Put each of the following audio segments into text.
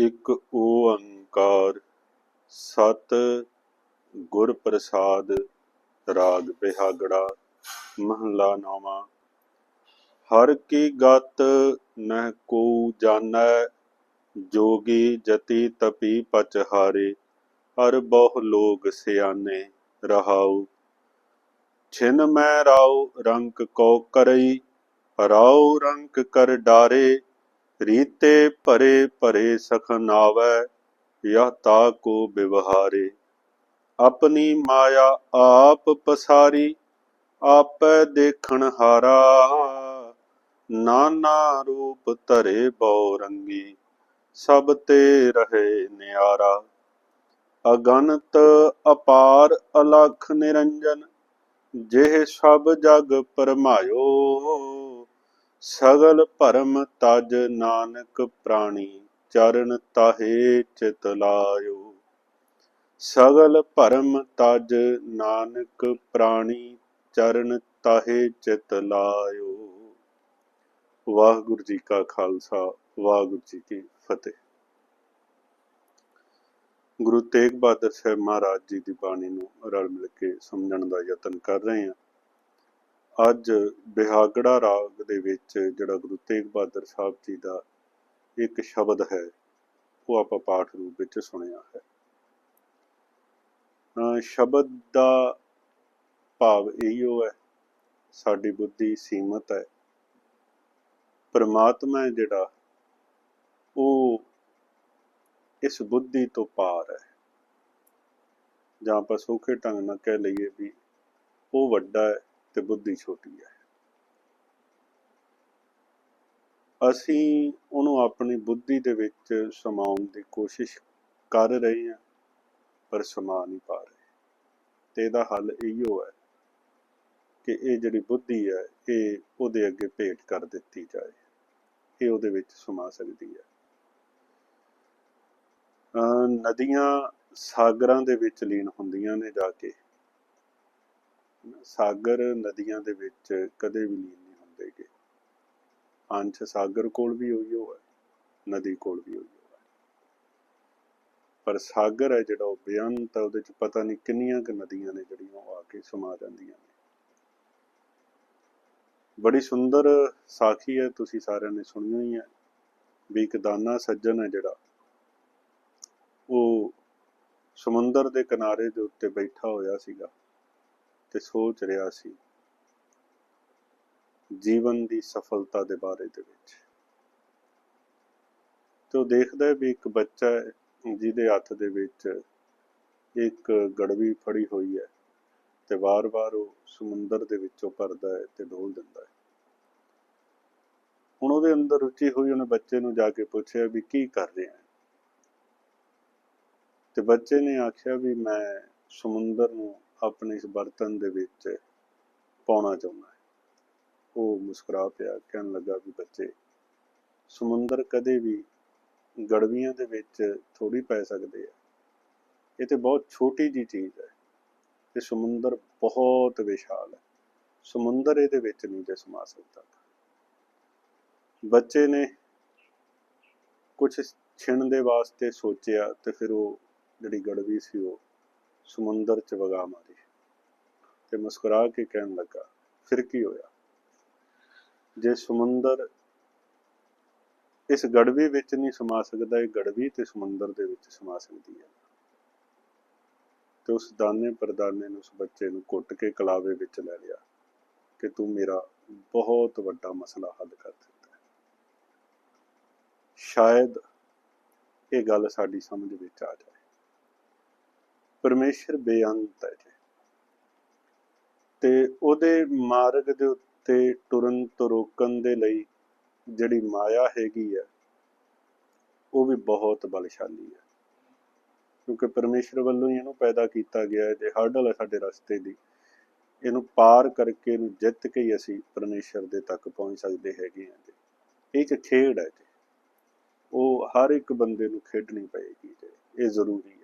ਇੱਕ ਓੰਕਾਰ, ਸਤ ਗੁਰ ਪ੍ਰਸਾਦ, ਰਾਗ ਬਿਹਾਗੜਾ, ਮਹਲਾ ਨਾਮਾ ਹਰ ਕੀ ਗਤ ਨਹਿ ਕੋ ਜਾਣੈ, ਜੋਗੀ ਜਤੀ ਤਪੀ ਪਚਹਾਰੇ ਹਰ ਬਹੁ ਲੋਗ ਸਿਆਨੇ ਰਹਾਉ। ਛਿਨ ਮੈਂ ਰਾਉ ਰੰਕ ਕੋ ਕਰਈ, ਰਾਉ ਰੰਕ ਕਰ ਡਾਰੇ ਰੀਤੇ ਭਰੇ ਭਰੇ ਸਖਨ ਆਵੈ, ਯਹ ਤਾ ਕੋ ਵਿਵਹਾਰੇ ਆਪਣੀ ਮਾਇਆ ਆਪ ਪਸਾਰੀ, ਆਪੈ ਦੇਖਣ ਹਾਰਾ। ਨਾਨਾ ਰੂਪ ਧਰੇ ਬਹੁ ਰੰਗੀ, ਸਭ ਤੇ ਰਹੇ ਨਿਆਰਾ। ਅਗਣਤ ਅਪਾਰ ਅਲਖ ਨਿਰੰਜਨ, ਜਿਹ ਸਭ ਜਗ ਪਰਮਾਇਓ। ਸਗਲ ਭਰਮ ਤਜ ਨਾਨਕ ਪ੍ਰਾਣੀ, ਚਰਨ ਤਾਹੇ ਚਿਤ ਲਾਇਓ। ਸਗਲ ਭਰਮ ਤਜ ਨਾਨਕ ਪ੍ਰਾਣੀ, ਚਰਨ ਤਾਹੇ ਚਿਤ ਲਾਇਓ। ਵਾਹਿਗੁਰੂ ਜੀ ਕਾ ਖਾਲਸਾ, ਵਾਹਿਗੁਰੂ ਜੀ ਕੀ ਫਤਿਹ। ਗੁਰੂ ਤੇਗ ਬਹਾਦਰ ਸਾਹਿਬ ਮਹਾਰਾਜ ਜੀ ਦੀ ਬਾਣੀ ਨੂੰ ਰਲ ਮਿਲ ਕੇ ਸਮਝਣ ਦਾ ਯਤਨ ਕਰ ਰਹੇ ਹਾਂ। ਅੱਜ ਬਿਹਾਗੜਾ ਰਾਗ ਦੇ ਵਿੱਚ ਜਿਹੜਾ ਗੁਰੂ ਤੇਗ ਬਹਾਦਰ ਸਾਹਿਬ ਜੀ ਦਾ ਇੱਕ ਸ਼ਬਦ ਹੈ, ਉਹ ਆਪਾਂ ਪਾਠ ਰੂਪ ਵਿੱਚ ਸੁਣਿਆ ਹੈ। ਸ਼ਬਦ ਦਾ ਭਾਵ ਇਹੋ ਹੈ, ਸਾਡੀ ਬੁੱਧੀ ਸੀਮਤ ਹੈ। ਪਰਮਾਤਮਾ ਹੈ ਜਿਹੜਾ, ਉਹ ਇਸ ਬੁੱਧੀ ਤੋਂ ਪਾਰ ਹੈ। ਜਾਂ ਆਪਾਂ ਸੌਖੇ ਢੰਗ ਨਾਲ ਕਹਿ ਲਈਏ ਵੀ ਉਹ ਵੱਡਾ ਹੈ ਤੇ ਬੁੱਧੀ ਛੋਟੀ ਹੈ। ਅਸੀਂ ਉਹਨੂੰ ਆਪਣੀ ਬੁੱਧੀ ਦੇ ਵਿੱਚ ਸਮਾਉਣ ਦੀ ਕੋਸ਼ਿਸ਼ ਕਰ ਰਹੇ ਹਾਂ, ਪਰ ਸਮਾ ਨਹੀਂ ਪਾ ਰਹੇ। ਤੇ ਇਹਦਾ ਹੱਲ ਇਹੋ ਹੈ ਕਿ ਇਹ ਜਿਹੜੀ ਬੁੱਧੀ ਹੈ, ਇਹ ਉਹਦੇ ਅੱਗੇ ਭੇਟ ਕਰ ਦਿੱਤੀ ਜਾਏ। ਇਹ ਉਹਦੇ ਵਿੱਚ ਸਮਾ ਸਕਦੀ ਹੈ। ਅਹ ਨਦੀਆਂ ਸਾਗਰਾਂ ਦੇ ਵਿੱਚ ਲੀਨ ਹੁੰਦੀਆਂ ਨੇ ਜਾ ਕੇ। ਸਾਗਰ ਨਦੀਆਂ ਦੇ ਵਿੱਚ ਕਦੇ ਵੀ ਲੀਨ ਨਹੀਂ ਹੁੰਦੇਗੇ ਅੰਸ਼ ਸਾਗਰ ਕੋਲ ਵੀ ਉਹੀ ਹੈ, ਨਦੀ ਕੋਲ ਵੀ ਉਹੀ ਹੈ। ਪਰ ਸਾਗਰ ਹੈ ਜਿਹੜਾ ਉਹ ਬੇਅੰਤ ਹੈ, ਉਹਦੇ ਚ ਪਤਾ ਨਹੀਂ ਕਿੰਨੀਆਂ ਕੁ ਨਦੀਆਂ ਨੇ ਜਿਹੜੀਆਂ ਉਹ ਆ ਕੇ ਸਮਾ ਜਾਂਦੀਆਂ ਨੇ। ਬੜੀ ਸੁੰਦਰ ਸਾਖੀ ਹੈ, ਤੁਸੀਂ ਸਾਰਿਆਂ ਨੇ ਸੁਣੀ ਹੋਈ ਹੈ, ਵੀ ਇੱਕ ਦਾਨਾ ਸੱਜਣ ਹੈ ਜਿਹੜਾ, ਉਹ ਸਮੁੰਦਰ ਦੇ ਕਿਨਾਰੇ ਦੇ ਉੱਤੇ ਬੈਠਾ ਹੋਇਆ ਸੀਗਾ। ਤੇ ਸੋਚ ਰਿਹਾ ਸੀ ਜੀਵਨ ਦੀ ਸਫਲਤਾ ਦੇ ਬਾਰੇ ਦੇ ਵਿੱਚ। ਤੇ ਉਹ ਦੇਖਦਾ ਹੈ ਵੀ ਇੱਕ ਬੱਚਾ ਜਿਹਦੇ ਹੱਥ ਦੇ ਵਿੱਚ ਇੱਕ ਗੜਵੀ ਫੜੀ ਹੋਈ ਹੈ ਤੇ ਵਾਰ-ਵਾਰ ਉਹ ਸਮੁੰਦਰ ਦੇ ਵਿੱਚੋਂ ਭਰਦਾ ਹੈ ਤੇ ਡੋਲ ਦਿੰਦਾ ਹੈ। ਹੁਣ ਉਹਦੇ ਅੰਦਰ ਰੁਚੀ ਹੋਈ ਉਹਨੇ ਬੱਚੇ ਨੂੰ ਜਾ ਕੇ ਪੁੱਛਿਆ ਵੀ ਕੀ ਕਰ ਰਿਹਾ ਹੈ? ਤੇ ਬੱਚੇ ਨੇ ਆਖਿਆ ਵੀ ਮੈਂ ਸਮੁੰਦਰ ਨੂੰ ਆਪਣੇ ਇਸ ਬਰਤਨ ਦੇ ਵਿੱਚ ਪਾਉਣਾ ਚਾਹੁੰਦਾ ਹਾਂ। ਉਹ ਮੁਸਕਰਾ ਪਿਆ, ਕਹਿਣ ਲੱਗਾ ਵੀ ਬੱਚੇ, ਸਮੁੰਦਰ ਕਦੇ ਵੀ ਗੜਵੀਆਂ ਦੇ ਵਿੱਚ ਥੋੜੀ ਪੈ ਸਕਦੇ ਆ। ਇਹ ਤੇ ਬਹੁਤ ਛੋਟੀ ਜੀ ਚੀਜ਼ ਹੈ ਤੇ ਸਮੁੰਦਰ ਬਹੁਤ ਵਿਸ਼ਾਲ ਹੈ। ਸਮੁੰਦਰ ਇਹਦੇ ਵਿੱਚ ਨਹੀਂ ਜੇ ਸਮਾ ਸਕਦਾ। ਬੱਚੇ ਨੇ ਕੁਝ ਛਿਣ ਦੇ ਵਾਸਤੇ ਸੋਚਿਆ ਤੇ ਫਿਰ ਉਹ ਜਿਹੜੀ ਗੜਵੀ ਸੀ ਉਹ ਸਮੁੰਦਰ 'ਚ ਵਗਾ ਮਾਰੀ ਤੇ ਮੁਸਕਰਾ ਕੇ ਕਹਿਣ ਲੱਗਾ, ਫਿਰ ਕੀ ਹੋਇਆ? ਜੇ ਸਮੁੰਦਰ ਇਸ ਗੜਵੀ ਵਿੱਚ ਨਹੀਂ ਸਮਾ ਸਕਦਾ, ਇਹ ਗੜਵੀ ਤੇ ਸਮੁੰਦਰ ਦੇ ਵਿੱਚ ਸਮਾ ਸਕਦੀ ਹੈ। ਤੇ ਉਸ ਦਾਨੇ ਪਰਦਾਨੇ ਨੂੰ ਉਸ ਬੱਚੇ ਨੂੰ ਕੁੱਟ ਕੇ ਕਲਾਵੇ ਵਿੱਚ ਲੈ ਲਿਆ ਕਿ ਤੂੰ ਮੇਰਾ ਬਹੁਤ ਵੱਡਾ ਮਸਲਾ ਹੱਲ ਕਰ ਦਿੱਤਾ ਸ਼ਾਇਦ ਇਹ ਗੱਲ ਸਾਡੀ ਸਮਝ ਵਿੱਚ ਆ ਜਾਵੇ ਪਰਮੇਸ਼ਰ ਬੇਅੰਤ ਹੈ ਜੀ। ਤੇ ਉਹਦੇ ਮਾਰਗ ਦੇ ਉੱਤੇ ਤੁਰਨ ਤੋਂ ਰੋਕਣ ਦੇ ਲਈ ਜਿਹੜੀ ਮਾਇਆ ਹੈਗੀ ਹੈ, ਉਹ ਵੀ ਬਹੁਤ ਬਲਸ਼ਾਲੀ ਹੈ। ਕਿਉਂਕਿ ਪਰਮੇਸ਼ਰ ਵੱਲੋਂ ਹੀ ਇਹਨੂੰ ਪੈਦਾ ਕੀਤਾ ਗਿਆ ਹੈ, ਜੇ ਹਰਡਲ ਹੈ ਸਾਡੇ ਰਸਤੇ ਦੀ, ਇਹਨੂੰ ਪਾਰ ਕਰਕੇ ਇਹਨੂੰ ਜਿੱਤ ਕੇ ਹੀ ਅਸੀਂ ਪਰਮੇਸ਼ਰ ਦੇ ਤੱਕ ਪਹੁੰਚ ਸਕਦੇ ਹੈਗੇ ਹਾਂ ਜੀ। ਇਹ ਇੱਕ ਖੇਡ ਹੈ ਜੀ। ਉਹ ਹਰ ਇੱਕ ਬੰਦੇ ਨੂੰ ਖੇਡਣੀ ਪਏਗੀ ਜੀ। ਇਹ ਜ਼ਰੂਰੀ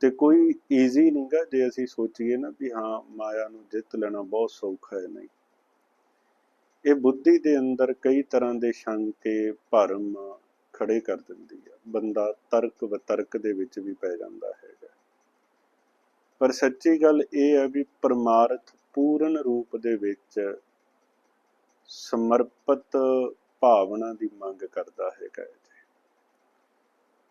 ਤੇ ਕੋਈ ਈਜ਼ੀ ਨਹੀਂਗਾ ਜੇ ਅਸੀਂ ਸੋਚੀਏ ਨਾ ਵੀ ਹਾਂ ਮਾਇਆ ਨੂੰ ਜਿੱਤ ਲੈਣਾ ਬਹੁਤ ਸੌਖਾ ਹੈ ਨਹੀਂ। ਇਹ ਬੁੱਧੀ ਦੇ ਅੰਦਰ ਕਈ ਤਰ੍ਹਾਂ ਦੇ ਸ਼ੰਕੇ, ਭਰਮ ਖੜੇ ਕਰ ਦਿੰਦੀ ਹੈ। ਬੰਦਾ ਤਰਕ ਵਿਤਰਕ ਦੇ ਵਿੱਚ ਵੀ ਪੈ ਜਾਂਦਾ ਹੈਗਾ। ਪਰ ਸੱਚੀ ਗੱਲ ਇਹ ਹੈ ਵੀ ਪਰਮਾਰਥ ਪੂਰਨ ਰੂਪ ਦੇ ਵਿੱਚ ਸਮਰਪਿਤ ਭਾਵਨਾ ਦੀ ਮੰਗ ਕਰਦਾ ਹੈਗਾ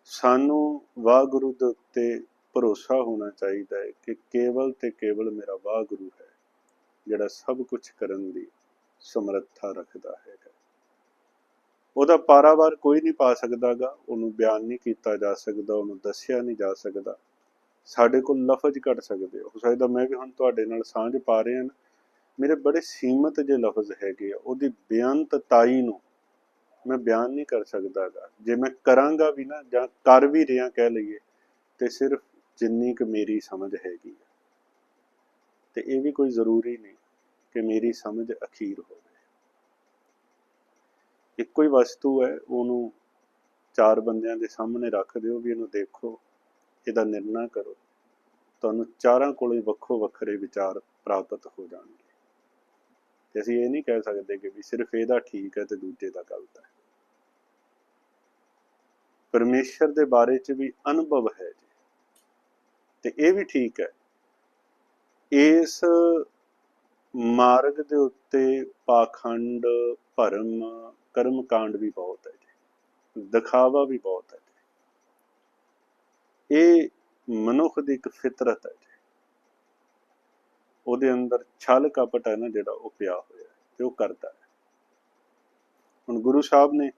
ਸਾਨੂੰ ਵਾਹਿਗੁਰੂ ਦੇ ਉੱਤੇ ਭਰੋਸਾ ਹੋਣਾ ਚਾਹੀਦਾ ਹੈ ਕਿ ਕੇਵਲ ਤੇ ਕੇਵਲ ਮੇਰਾ ਵਾਹਿਗੁਰੂ ਹੈ, ਜਿਹੜਾ ਸਭ ਕੁਝ ਕਰਨ ਦੀ ਸਮਰੱਥਾ ਰੱਖਦਾ ਹੈਗਾ। ਉਹਦਾ ਪਾਰਾਵਾਰ ਕੋਈ ਨਹੀਂ ਪਾ ਸਕਦਾਗਾ, ਉਹਨੂੰ ਬਿਆਨ ਨਹੀਂ ਕੀਤਾ ਜਾ ਸਕਦਾ, ਉਹਨੂੰ ਦੱਸਿਆ ਨਹੀਂ ਜਾ ਸਕਦਾ। ਸਾਡੇ ਕੋਲ ਲਫ਼ਜ਼ ਕੱਢ ਸਕਦੇ ਹੋ ਸਕਦਾ ਮੈਂ ਵੀ ਹੁਣ ਤੁਹਾਡੇ ਨਾਲ ਸਾਂਝ ਪਾ ਰਿਹਾ ਨਾ। ਮੇਰੇ ਬੜੇ ਸੀਮਤ ਜੇ ਲਫ਼ਜ਼ ਹੈਗੇ ਆ। ਉਹਦੀ ਬਿਆਨਤਤਾਈ ਨੂੰ ਮੈਂ ਬਿਆਨ ਨਹੀਂ ਕਰ ਸਕਦਾਗਾ। ਜੇ ਮੈਂ ਕਰਾਂਗਾ ਵੀ ਨਾ ਜਾਂ ਕਰ ਵੀ ਰਿਹਾ ਕਹਿ ਲਈਏ, ਤੇ ਸਿਰਫ ਜਿੰਨੀ ਕੁ ਮੇਰੀ ਸਮਝ ਹੈਗੀ ਆ, ਤੇ ਇਹ ਵੀ ਕੋਈ ਜ਼ਰੂਰੀ ਨਹੀਂ ਕਿ ਮੇਰੀ ਸਮਝ ਅਖੀਰ ਹੋਵੇ। ਇੱਕੋ ਹੀ ਵਸਤੂ ਹੈ, ਉਹਨੂੰ ਚਾਰ ਬੰਦਿਆਂ ਦੇ ਸਾਹਮਣੇ ਰੱਖ ਦਿਓ, ਵੀ ਇਹਨੂੰ ਦੇਖੋ, ਇਹਦਾ ਨਿਰਣਾ ਕਰੋ। ਤੁਹਾਨੂੰ ਚਾਰਾਂ ਕੋਲੋਂ ਵੱਖੋ ਵੱਖਰੇ ਵਿਚਾਰ ਪ੍ਰਾਪਤ ਹੋ ਜਾਣਗੇ। ਤੇ ਅਸੀਂ ਇਹ ਨਹੀਂ ਕਹਿ ਸਕਦੇ ਕਿ ਵੀ ਸਿਰਫ ਇਹਦਾ ਠੀਕ ਹੈ ਤੇ ਦੂਜੇ ਦਾ ਗਲਤ ਹੈ। ਪਰਮੇਸ਼ਰ ਦੇ ਬਾਰੇ ਚ ਵੀ ਅਨੁਭਵ ਹੈ ਜੀ। ਤੇ ਇਹ ਵੀ ਠੀਕ ਹੈ। ਇਸ ਮਾਰਗ ਦੇ ਉੱਤੇ ਪਾਖੰਡ, ਭਰਮ ਕਰਮ ਕਾਂਡ ਵੀ ਬਹੁਤ ਹੈ ਜੀ। ਦਿਖਾਵਾ ਵੀ ਬਹੁਤ ਹੈ ਜੀ। ਇਹ ਮਨੁੱਖ ਦੀ ਇੱਕ ਫਿਤਰਤ ਹੈ ਜੀ। ਉਹਦੇ ਅੰਦਰ ਛਲ ਕਪਟ ਹੈ ਨਾ ਜਿਹੜਾ ਉਹ ਪਿਆ ਹੋਇਆ ਤੇ ਉਹ ਕਰਦਾ ਹੈ। ਹੁਣ ਗੁਰੂ ਸਾਹਿਬ ਨੇ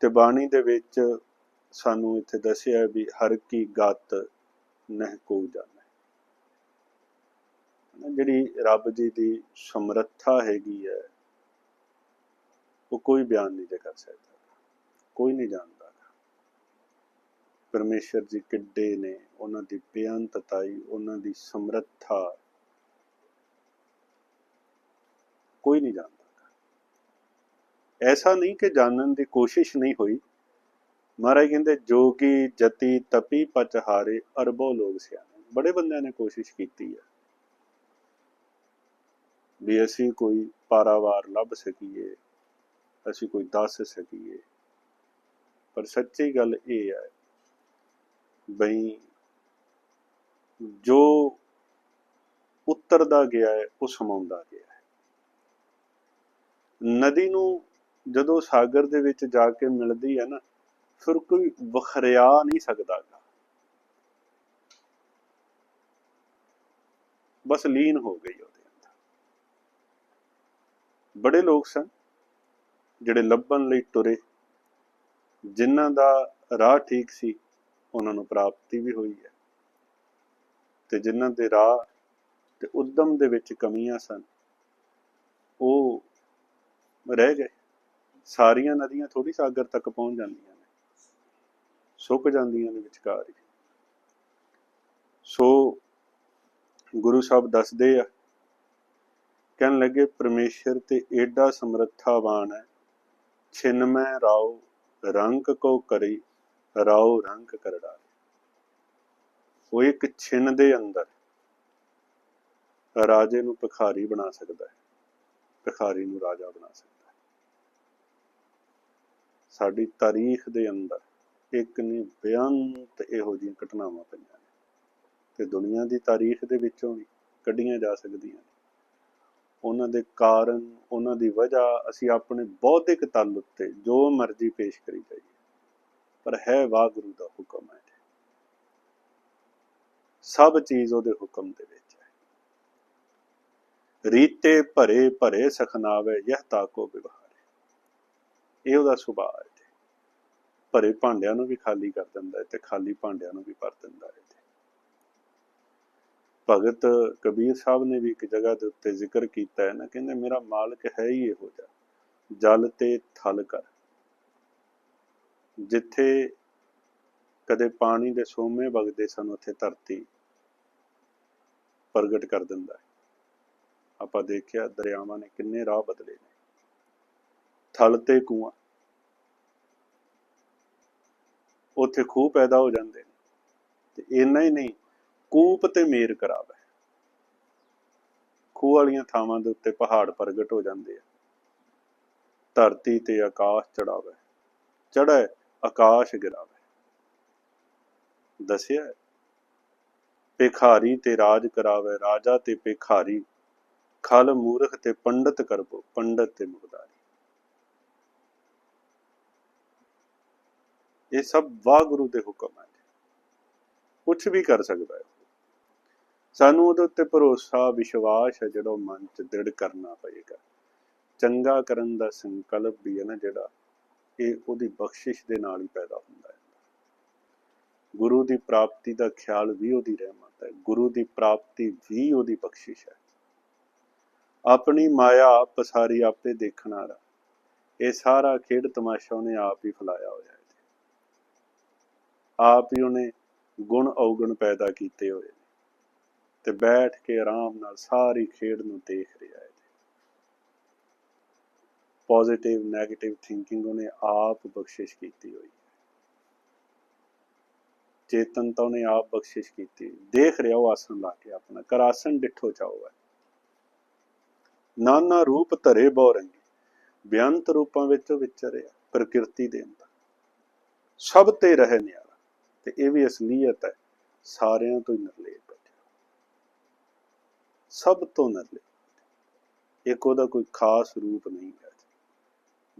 ਤੇ ਬਾਣੀ ਦੇ ਵਿੱਚ ਸਾਨੂੰ ਇੱਥੇ ਦੱਸਿਆ ਵੀ ਹਰ ਕੀ ਗਤ ਨਹਿ ਕੋ ਜਾਣੈ। ਜਿਹੜੀ ਰੱਬ ਜੀ ਦੀ ਸਮਰੱਥਾ ਹੈਗੀ ਹੈ, ਉਹ ਕੋਈ ਬਿਆਨ ਨਹੀਂ ਕਰ ਸਕਦਾ। ਕੋਈ ਨਹੀਂ ਜਾਣਦਾ। ਪਰਮੇਸ਼ਰ ਜੀ ਕਿੱਡੇ ਨੇ, ਉਹਨਾਂ ਦੀ ਬੇਅੰਤਤਾਈ, ਉਹਨਾਂ ਦੀ ਸਮਰੱਥਾ। ਕੋਈ ਨਹੀਂ ਜਾਣਦਾ। ਐਸਾ ਨਹੀਂ ਕਿ ਜਾਣਨ ਦੀ ਕੋਸ਼ਿਸ਼ ਨਹੀਂ ਹੋਈ। ਮਹਾਰਾਜ ਕਹਿੰਦੇ ਜੋਗੀ ਜਤੀ ਤਪੀ ਪਚਹਾਰੇ ਅਰਬੋ ਲੋਕ ਸਿਆਣੇ। ਬੜੇ ਬੰਦਿਆਂ ਨੇ ਕੋਸ਼ਿਸ਼ ਕੀਤੀ ਹੈ ਵੀ ਅਸੀਂ ਕੋਈ ਪਾਰਾਵਾਰ ਲੱਭ ਸਕੀਏ, ਅਸੀਂ ਕੋਈ ਦੱਸ ਸਕੀਏ। ਪਰ ਸੱਚੀ ਗੱਲ ਇਹ ਹੈ ਬਈ ਜੋ ਉੱਤਰਦਾ ਗਿਆ ਹੈ, ਉਹ ਸਮਾਉਂਦਾ ਗਿਆ ਹੈ। ਨਦੀ ਨੂੰ ਜਦੋਂ ਸਾਗਰ ਦੇ ਵਿੱਚ ਜਾ ਕੇ ਮਿਲਦੀ ਹੈ ਨਾ ਫਿਰ ਕੋਈ ਵਖਰਿਆ ਨਹੀਂ ਸਕਦਾ ਬਸ ਲੀਨ ਹੋ ਗਈ ਉਹਦੇ ਅੰਦਰ। ਬੜੇ ਲੋਕ ਸਨ ਜਿਹੜੇ ਲੱਭਣ ਲਈ ਤੁਰੇ। ਜਿਨ੍ਹਾਂ ਦਾ ਰਾਹ ਠੀਕ ਸੀ, ਉਹਨਾਂ ਨੂੰ ਪ੍ਰਾਪਤੀ ਵੀ ਹੋਈ ਹੈ। ਤੇ ਜਿਨ੍ਹਾਂ ਦੇ ਰਾਹ ਤੇ ਉਦਮ ਦੇ ਵਿੱਚ ਕਮੀਆਂ ਸਨ, ਉਹ ਰਹਿ ਗਏ। ਸਾਰੀਆਂ ਨਦੀਆਂ ਥੋੜੀ ਸਾਗਰ ਤੱਕ ਪਹੁੰਚ ਜਾਂਦੀਆਂ ਨੇ। ਸੁੱਕ ਜਾਂਦੀਆਂ ਨੇ ਵਿਚਕਾਰ ਹੀ। ਸੋ ਗੁਰੂ ਸਾਹਿਬ ਦੱਸਦੇ ਆ, ਕਹਿਣ ਲੱਗੇ, ਪਰਮੇਸ਼ਰ ਤੇ ਏਡਾ ਸਮਰੱਥਾਵਾਨ ਹੈ, ਛਿਨਮੈ ਰਾਉ ਰੰਗ ਕੋ ਕਰੀ, ਰਾਉ ਰੰਗ ਕਰੜਾ ਉਹ ਇੱਕ ਛਿਨ ਦੇ ਅੰਦਰ ਰਾਜੇ ਨੂੰ ਭਿਖਾਰੀ ਬਣਾ ਸਕਦਾ ਹੈ, ਭਿਖਾਰੀ ਨੂੰ ਰਾਜਾ ਬਣਾ ਸਕਦਾ ਹੈ। ਸਾਡੀ ਤਾਰੀਖ ਦੇ ਅੰਦਰ ਇੱਕ ਨਹੀਂ ਬੇਅੰਤ ਇਹੋ ਜਿਹੀਆਂ ਘਟਨਾਵਾਂ ਪਈਆਂ ਨੇ। ਤੇ ਦੁਨੀਆ ਦੀ ਤਾਰੀਖ ਦੇ ਵਿੱਚੋਂ ਵੀ ਕੱਢੀਆਂ ਜਾ ਸਕਦੀਆਂ ਨੇ। ਉਹਨਾਂ ਦੇ ਕਾਰਨ, ਉਹਨਾਂ ਦੀ ਵਜ੍ਹਾ ਅਸੀਂ ਆਪਣੇ ਬੌਧਿਕ ਤਲ ਉੱਤੇ ਜੋ ਮਰਜ਼ੀ ਪੇਸ਼ ਕਰੀ ਜਾਈਏ। ਪਰ ਹੈ ਵਾਹਿਗੁਰੂ ਦਾ ਹੁਕਮ ਹੈ। ਸਭ ਚੀਜ਼ ਉਹਦੇ ਹੁਕਮ ਦੇ ਵਿੱਚ ਹੈ। ਰੀਤੇ ਭਰੇ ਭਰੇ ਸਖਨਾਵੇ, ਯਹ ਤਾਕੋ ਵਿਵਹਾਰ ਇਹ ਉਹਦਾ ਸੁਭਾਅ ਹੈ। ਭਰੇ ਭਾਂਡਿਆਂ ਨੂੰ ਵੀ ਖਾਲੀ ਕਰ ਦਿੰਦਾ ਹੈ ਤੇ ਖਾਲੀ ਭਾਂਡਿਆਂ ਨੂੰ ਵੀ ਭਰ ਦਿੰਦਾ ਹੈ ਭਗਤ ਕਬੀਰ ਸਾਹਿਬ ਨੇ ਵੀ ਇੱਕ ਜਗ੍ਹਾ ਦੇ ਉੱਤੇ ਜ਼ਿਕਰ ਕੀਤਾ ਹੈ ਨਾ, ਕਹਿੰਦੇ ਮੇਰਾ ਮਾਲਕ ਹੈ ਹੀ ਇਹੋ ਜਿਹਾ, ਜਲ ਤੇ ਥਲ ਕਰ। ਜਿੱਥੇ ਕਦੇ ਪਾਣੀ ਦੇ ਸੋਮੇ ਵਗਦੇ ਸਨ, ਉੱਥੇ ਧਰਤੀ ਪ੍ਰਗਟ ਕਰ ਦਿੰਦਾ ਹੈ। ਆਪਾਂ ਦੇਖਿਆ ਦਰਿਆਵਾਂ ਨੇ ਕਿੰਨੇ ਰਾਹ ਬਦਲੇ ਨੇ। ਥਲ ਤੇ ਕੂਆ। ਉੱਥੇ ਖੂਹ ਪੈਦਾ ਹੋ ਜਾਂਦੇ ਨੇ। ਤੇ ਇੰਨਾ ਹੀ ਨਹੀਂ ਕੂਪ ਤੇ ਮੇਰ ਕਰਾਵੇ। ਖੂਹ ਵਾਲੀਆਂ ਥਾਵਾਂ ਦੇ ਉੱਤੇ ਪਹਾੜ ਪ੍ਰਗਟ ਹੋ ਜਾਂਦੇ ਆ। ਧਰਤੀ ਤੇ ਆਕਾਸ਼ ਚੜਾਵੇ ਚੜ੍ਹੈ ਆਕਾਸ਼ ਗਿਰਾਵੇ। ਦੱਸਿਆ ਹੈ, ਭਿਖਾਰੀ ਤੇ ਰਾਜ ਕਰਾਵੇ ਰਾਜਾ ਤੇ ਭਿਖਾਰੀ ਖਲ ਮੂਰਖ ਤੇ ਪੰਡਤ ਕਰਬੋ ਪੰਡਤ ਤੇ ਮੁਖਦਾਰੀ ਇਹ ਸਭ ਵਾਹਿਗੁਰੂ ਦੇ ਹੁਕਮ ਹੈ। ਕੁਝ ਵੀ ਕਰ ਸਕਦਾ ਹੈ। ਸਾਨੂੰ ਉਹਦੇ ਉੱਤੇ ਭਰੋਸਾ, ਵਿਸ਼ਵਾਸ ਹੈ ਜਿਹੜਾ ਉਹ ਮਨ 'ਚ ਦ੍ਰਿੜ ਕਰਨਾ ਪਏਗਾ। ਚੰਗਾ ਕਰਨ ਦਾ ਸੰਕਲਪ ਵੀ ਹੈ ਨਾ ਜਿਹੜਾ, ਇਹ ਉਹਦੀ ਬਖਸ਼ਿਸ਼ ਦੇ ਨਾਲ ਹੀ ਪੈਦਾ ਹੁੰਦਾ ਹੈ। ਗੁਰੂ ਦੀ ਪ੍ਰਾਪਤੀ ਦਾ ਖਿਆਲ ਵੀ ਉਹਦੀ ਰਹਿਮਤ ਹੈ। ਗੁਰੂ ਦੀ ਪ੍ਰਾਪਤੀ ਵੀ ਉਹਦੀ ਬਖਸ਼ਿਸ਼ ਹੈ। ਆਪਣੀ ਮਾਇਆ ਪਸਾਰੀ ਆਪੇ ਦੇਖਣ ਵਾਲਾ। ਇਹ ਸਾਰਾ ਖੇਡ ਤਮਾਸ਼ਾ ਉਹਨੇ ਆਪ ਹੀ ਫਲਾਇਆ ਹੋਇਆ ਆਪ ਹੀ ਉਹਨੇ ਗੁਣ ਔਗਣ ਪੈਦਾ ਕੀਤੇ ਹੋਏ ਨੇ ਤੇ ਬੈਠ ਕੇ ਆਰਾਮ ਨਾਲ ਸਾਰੀ ਖੇਡ ਨੂੰ ਦੇਖ ਰਿਹਾ ਹੈ। ਪੋਜ਼ਿਟਿਵ 네ਗੇਟਿਵ ਥਿੰਕਿੰਗ ਉਹਨੇ ਆਪ ਬਖਸ਼ਿਸ਼ ਕੀਤੀ ਹੋਈ ਹੈ। ਚੇਤਨਤਾ ਉਹਨੇ ਆਪ ਬਖਸ਼ਿਸ਼ ਕੀਤੀ। ਦੇਖ ਰਿਹਾ ਉਹ ਆਸਣ ਲਾ ਕੇ ਆਪਣਾ ਕਰ ਆਸਣ ਡਿੱਠੋ ਚਾਓ ਹੈ। ਨਾਨਾ ਰੂਪ ਧਰੇ ਬਹੁ ਰੰਗੇ ਬੇਅੰਤ ਰੂਪਾਂ ਵਿੱਚ ਵਿਚਰਿਆ, ਪ੍ਰਕਿਰਤੀ ਦੇ। ਅੰਦਰ ਸਭ ਤੇ ਰਹਿ ਨਿਆਰਾ ਤੇ ਇਹ ਵੀ ਅਸਲੀਅਤ ਹੈ, ਸਾਰਿਆਂ ਤੋਂ ਹੀ ਨਿਰਲੇਪ ਹੈ ਸਭ ਤੋਂ ਨਿਰਲੇਪ ਇੱਕ ਉਹਦਾ ਕੋਈ ਖਾਸ ਰੂਪ ਨਹੀਂ ਹੈ।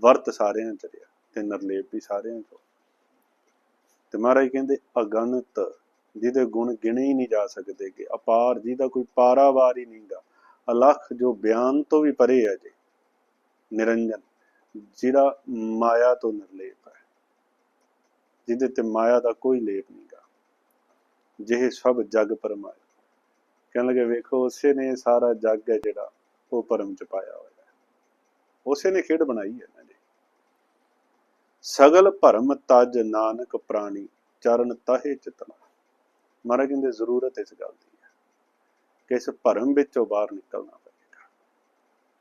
ਵਰਤ ਸਾਰਿਆਂ ਚ ਰਿਹਾ ਤੇ ਨਿਰਲੇਪ ਵੀ ਸਾਰਿਆਂ ਚੋਂ। ਤੇ ਮਹਾਰਾਜ ਕਹਿੰਦੇ, ਅਗਣਤ, ਜਿਹਦੇ ਗੁਣ ਗਿਣੇ ਹੀ ਨਹੀਂ ਜਾ ਸਕਦੇ ਕਿ ਅਪਾਰ, ਜਿਹਦਾ ਕੋਈ ਪਾਰਾਵਾਰ ਹੀ ਨਹੀਂਗਾ। ਅਲਖ ਜੋ ਬਿਆਨ ਤੋਂ ਵੀ ਪਰੇ ਹੈ ਜੀ, ਨਿਰੰਜਨ ਜਿਹੜਾ ਮਾਇਆ ਤੋਂ ਨਿਰਲੇਪ ਹੈ ਜਿਹਦੇ ਤੇ ਮਾਇਆ ਦਾ ਕੋਈ ਲੇਪ ਨਹੀਂਗਾ ਜਿਹੇ ਸਭ ਜਗ ਪਰਮਾਇਆ। ਕਹਿਣ ਲੱਗੇ, ਵੇਖੋ, ਉਸੇ ਨੇ ਸਾਰਾ ਜਗ ਹੈ ਜਿਹੜਾ ਉਹ ਪਰਮ ਚ ਪਾਇਆ ਹੋਇਆ ਹੈ। ਉਸੇ ਨੇ ਖੇਡ ਬਣਾਈ ਹੈ ਨਾ ਜੀ ਸਗਲ ਭਰਮ ਤਜ ਨਾਨਕ ਪ੍ਰਾਣੀ, ਚਰਨ ਤਾਹੇ ਚਿਤਨਾ। ਮਹਾਰਾਜ ਕਹਿੰਦੇ, ਜ਼ਰੂਰਤ ਇਸ ਗੱਲ ਦੀ ਹੈ ਕਿ ਇਸ ਭਰਮ ਵਿੱਚੋਂ ਬਾਹਰ ਨਿਕਲਣਾ ਪਵੇਗਾ।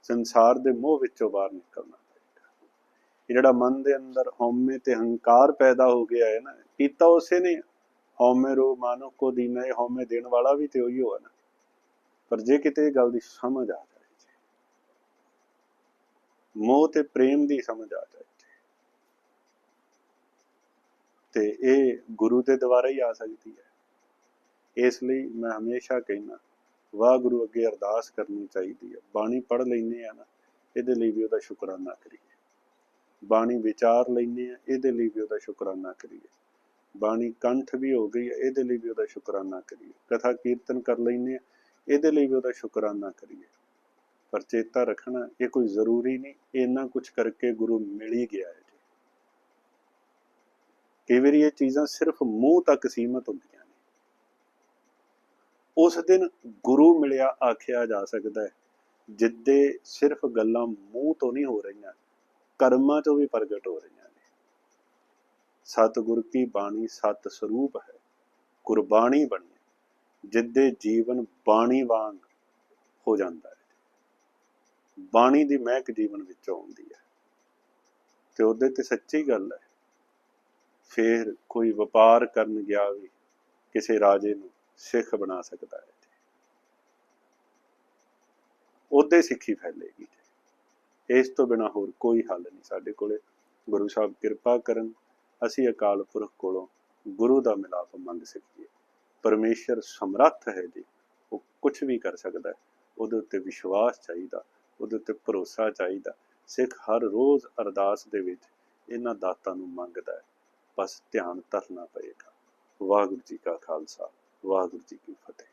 ਸੰਸਾਰ ਦੇ ਮੋਹ ਵਿੱਚੋਂ ਬਾਹਰ ਨਿਕਲਣਾ ਇਹ ਜਿਹੜਾ ਮਨ ਦੇ ਅੰਦਰ ਹਉਮੈ ਤੇ ਹੰਕਾਰ ਪੈਦਾ ਹੋ ਗਿਆ ਹੈ ਨਾ ਕੀਤਾ ਉਸੇ ਨੇ। ਹਉਮੈ ਰੋ ਮਾਨੋ ਕੋ ਦੀਨਾ ਇਹ ਹਉਮੈ ਦੇਣ ਵਾਲਾ ਵੀ ਤੇ ਉਹੀ ਹੋਆ ਨਾ। ਪਰ ਜੇ ਕਿਤੇ ਇਹ ਗੱਲ ਦੀ ਸਮਝ ਆ ਜਾਏ ਜੀ, ਮੋਹ ਤੇ ਪ੍ਰੇਮ ਦੀ ਸਮਝ ਆ ਜਾਏ ਤੇ ਇਹ ਗੁਰੂ ਦੇ ਦੁਆਰਾ ਹੀ ਆ ਸਕਦੀ ਹੈ। ਇਸ ਲਈ ਮੈਂ ਹਮੇਸ਼ਾ ਕਹਿੰਦਾ ਵਾਹਿਗੁਰੂ ਅੱਗੇ ਅਰਦਾਸ ਕਰਨੀ ਚਾਹੀਦੀ ਹੈ। ਬਾਣੀ ਪੜ੍ਹ ਲੈਨੇ ਆ ਨਾ ਇਹਦੇ ਲਈ ਵੀ ਉਹਦਾ ਸ਼ੁਕਰਾਨਾ ਕਰੀਏ। ਬਾਣੀ ਵਿਚਾਰ ਲੈਨੇ ਆ ਇਹਦੇ ਲਈ ਵੀ ਉਹਦਾ ਸ਼ੁਕਰਾਨਾ ਕਰੀਏ। ਬਾਣੀ ਕੰਠ ਵੀ ਹੋ ਗਈ ਹੈ, ਇਹਦੇ ਲਈ ਵੀ ਉਹਦਾ ਸ਼ੁਕਰਾਨਾ ਕਰੀਏ। ਕਥਾ ਕੀਰਤਨ ਕਰ ਲੈਨੇ ਆ ਇਹਦੇ ਲਈ ਵੀ ਉਹਦਾ ਸ਼ੁਕਰਾਨਾ ਕਰੀਏ। ਪਰ ਚੇਤਾ ਰੱਖਣਾ, ਇਹ ਕੋਈ ਜ਼ਰੂਰੀ ਨਹੀਂ ਇੰਨਾ ਕੁਝ ਕਰਕੇ ਗੁਰੂ ਮਿਲ ਹੀ ਗਿਆ ਹੈ ਜੀ। ਕਈ ਵਾਰੀ ਇਹ ਚੀਜ਼ਾਂ ਸਿਰਫ ਮੂੰਹ ਤੱਕ ਸੀਮਤ ਹੁੰਦੀਆਂ ਨੇ। ਉਸ ਦਿਨ ਗੁਰੂ ਮਿਲਿਆ, ਆਖਿਆ ਜਾ ਸਕਦਾ ਹੈ, ਜਿੱਦੇ ਸਿਰਫ ਗੱਲਾਂ ਮੂੰਹ ਤੋਂ ਨਹੀਂ ਹੋ ਰਹੀਆਂ। ਕਰਮਾਂ ਚੋਂ ਵੀ ਪ੍ਰਗਟ ਹੋ ਰਹੀਆਂ ਨੇ। ਸਤਿਗੁਰ ਕੀ ਬਾਣੀ ਸਤ ਸਰੂਪ ਹੈ। ਕੁਰਬਾਨੀ ਬਣੀ ਜਿੱਦੇ ਜੀਵਨ ਬਾਣੀ ਵਾਂਗ ਹੋ ਜਾਂਦਾ ਹੈ। ਬਾਣੀ ਦੀ ਮਹਿਕ ਜੀਵਨ ਵਿੱਚ ਆਉਂਦੀ ਹੈ। ਤੇ ਉਹਦੇ ਤੇ ਸੱਚੀ ਗੱਲ ਹੈ। ਫੇਰ ਕੋਈ ਵਪਾਰ ਕਰਨ ਗਿਆ ਵੀ ਕਿਸੇ ਰਾਜੇ ਨੂੰ ਸਿੱਖ ਬਣਾ ਸਕਦਾ ਹੈ। ਉਹਦੇ ਸਿੱਖੀ ਫੈਲੇਗੀ। ਇਸ ਤੋਂ ਬਿਨਾ ਹੋਰ ਕੋਈ ਹੱਲ ਨਹੀਂ। ਸਾਡੇ ਕੋਲੇ ਗੁਰੂ ਸਾਹਿਬ ਕਿਰਪਾ ਕਰਨ, ਅਸੀਂ ਅਕਾਲ ਪੁਰਖ ਕੋਲੋਂ ਗੁਰੂ ਦਾ ਮਿਲਾਪ ਮੰਗ ਸਕੀਏ। ਪਰਮੇਸ਼ਰ ਸਮਰੱਥ ਹੈ ਜੀ, ਉਹ ਕੁਝ ਵੀ ਕਰ ਸਕਦਾ ਹੈ। ਉਹਦੇ ਉੱਤੇ ਵਿਸ਼ਵਾਸ ਚਾਹੀਦਾ, ਉਹਦੇ ਉੱਤੇ ਭਰੋਸਾ ਚਾਹੀਦਾ। ਸਿੱਖ ਹਰ ਰੋਜ਼ ਅਰਦਾਸ ਦੇ ਵਿੱਚ ਇਹਨਾਂ ਦਾਤਾਂ ਨੂੰ ਮੰਗਦਾ ਹੈ। ਬਸ ਧਿਆਨ ਧਰਨਾ ਪਏਗਾ। ਵਾਹਿਗੁਰੂ ਜੀ ਕਾ ਖਾਲਸਾ, ਵਾਹਿਗੁਰੂ ਜੀ ਕੀ ਫਤਿਹ।